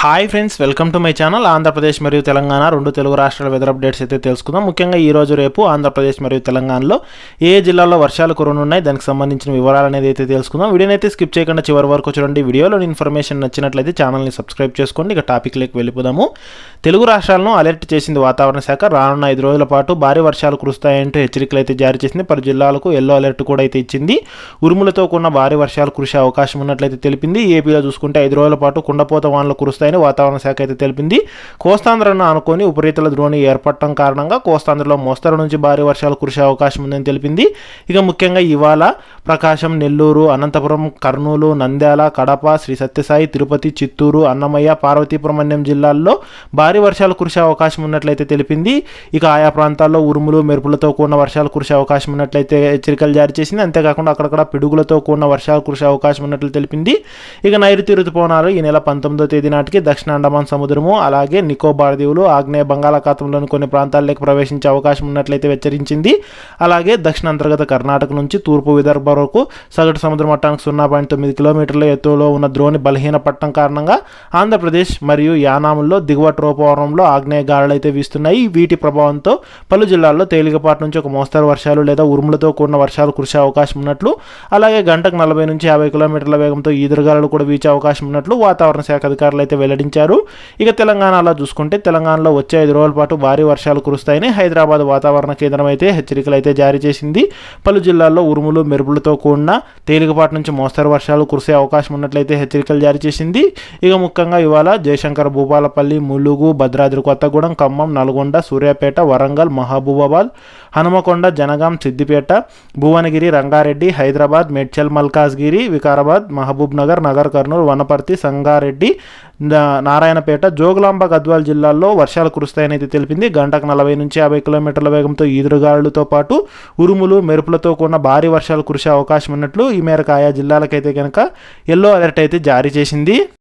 Hi friends welcome to my channel Andhra Pradesh మరియు తెలంగాణ రెండు తెలుగు రాష్ట్రాల వెదర్ అప్డేట్స్ అయితే తెలుసుకుందాం. ముఖ్యంగా ఈ రోజు రేపు ఆంధ్రప్రదేశ్ మరియు తెలంగాణలో ఏ జిల్లాలో వర్షాలు కురనున్నాయి దానికి సంబంధించిన వివరాలు అనేది అయితే తెలుసుకుందాం. వీడియోని అయితే స్కిప్ చేయకుండా చివరి వరకు చూడండి. వీడియోలో ఇన్ఫర్మేషన్ నచ్చినట్లయితే ఛానల్ని సబ్స్క్రైబ్ చేసుకోండి. ఇక టాపిక్లోకి వెళ్ళిపోదాము. తెలుగు రాష్ట్రాలను అలర్ట్ చేసింది వాతావరణ శాఖ. రానున్న ఐదు రోజుల పాటు భారీ వర్షాలు కురుస్తాయంటూ హెచ్చరికలు అయితే జారీ చేసింది. పలు జిల్లాలకు ఎల్లో అలర్ట్ కూడా అయితే ఇచ్చింది. ఉరుములతో కూడిన భారీ వర్షాలు కురిసే అవకాశం ఉన్నట్లయితే తెలిపింది. ఏపీలో చూసుకుంటే ఐదు రోజుల పాటు కుండపోత వానలు కురుస్తాయని వాతావరణ శాఖ అయితే తెలిపింది. కోస్తాంధ్రను ఆనుకొని ఉపరితల ద్రోణి ఏర్పడటం కారణంగా కోస్తాంధ్రలో మోస్తరు నుంచి భారీ వర్షాలు కురిసే అవకాశం ఉందని తెలిపింది. ఇక ముఖ్యంగా ఇవాళ ప్రకాశం నెల్లూరు అనంతపురం కర్నూలు నంద్యాల కడప శ్రీ సత్యసాయి తిరుపతి చిత్తూరు అన్నమయ్య పార్వతీపురం అన్యం జిల్లాల్లో భారీ వర్షాలు కురిసే అవకాశం ఉన్నట్లయితే తెలిపింది. ఇక ఆయా ప్రాంతాల్లో ఉరుములు మెరుపులతో కూడిన వర్షాలు కురిసే అవకాశం ఉన్నట్లయితే హెచ్చరికలు జారీ చేసింది. అంతేకాకుండా అక్కడక్కడ పిడుగులతో కూడిన వర్షాలు కురిసే అవకాశం ఉన్నట్లు తెలిపింది. ఇక నైరుతి రుతుపవనాలు ఈ నెల పంతొమ్మిదో తేదీ నాటికి దక్షిణ అండమాన్ సముద్రము అలాగే నికోబార్ దీవులు ఆగ్నేయ బంగాళాఖాతంలోని కొన్ని ప్రాంతాల్లోకి ప్రవేశించే అవకాశం ఉన్నట్లయితే హెచ్చరించింది. అలాగే దక్షిణ అంతర్గత కర్ణాటక నుంచి తూర్పు విదర్భ వరకు సగటు సముద్ర మట్టానికి సున్నా పాయింట్ తొమ్మిది కిలోమీటర్ల ఎత్తులో ఉన్న ద్రోణి బలహీన బలహీనపడటం కారణంగా ఆంధ్రప్రదేశ్ మరియు యానాముల్లో దిగువ ట్రోపవరంలో ఆగ్నేయ గాలులు అయితే వీస్తున్నాయి. వీటి ప్రభావంతో పలు జిల్లాల్లో తేలికపాటి నుంచి ఒక మోస్తరు వర్షాలు లేదా ఉరుములతో కూడిన వర్షాలు కురిసే అవకాశం ఉన్నట్లు అలాగే గంటకు నలభై నుంచి యాభై కిలోమీటర్ల వేగంతో ఈదురుగాలు కూడా వీచే అవకాశం ఉన్నట్లు వాతావరణ శాఖ అధికారులు అయితే వెల్లడించారు. ఇక తెలంగాణలో చూసుకుంటే తెలంగాణలో వచ్చే ఐదు రోజుల పాటు భారీ వర్షాలు కురుస్తాయని హైదరాబాద్ వాతావరణ కేంద్రం అయితే హెచ్చరికలు అయితే జారీ చేసింది. పలు జిల్లాల్లో ఉరుములు మెరుపులతో కూడిన తేలికపాటి నుంచి మోస్తరు వర్షాలు కురిసే అవకాశం ఉన్నట్లయితే హెచ్చరికలు జారీ చేసింది. ఇక ముఖ్యంగా ఇవాళ జయశంకర్ భూపాలపల్లి ములుగు భద్రాద్రి కొత్తగూడెం ఖమ్మం నల్గొండ సూర్యాపేట వరంగల్ మహబూబాబాద్ హనుమకొండ జనగాం సిద్దిపేట భువనగిరి రంగారెడ్డి హైదరాబాద్ మేడ్చల్ మల్కాజ్గిరి వికారాబాద్ మహబూబ్ నగర్ నగర్ కర్నూలు వనపర్తి సంగారెడ్డి నారాయణపేట జోగులాంబ గద్వాల్ జిల్లాల్లో వర్షాలు కురుస్తాయని అయితే తెలిపింది. గంటకు నలభై నుంచి యాభై కిలోమీటర్ల వేగంతో ఈదురుగాలులతో పాటు ఉరుములు మెరుపులతో కూడిన భారీ వర్షాలు కురిసే అవకాశం ఉన్నట్లు ఈ మేరకు ఆయా జిల్లాలకైతే కనుక ఎల్లో అలర్ట్ అయితే జారీ చేసింది.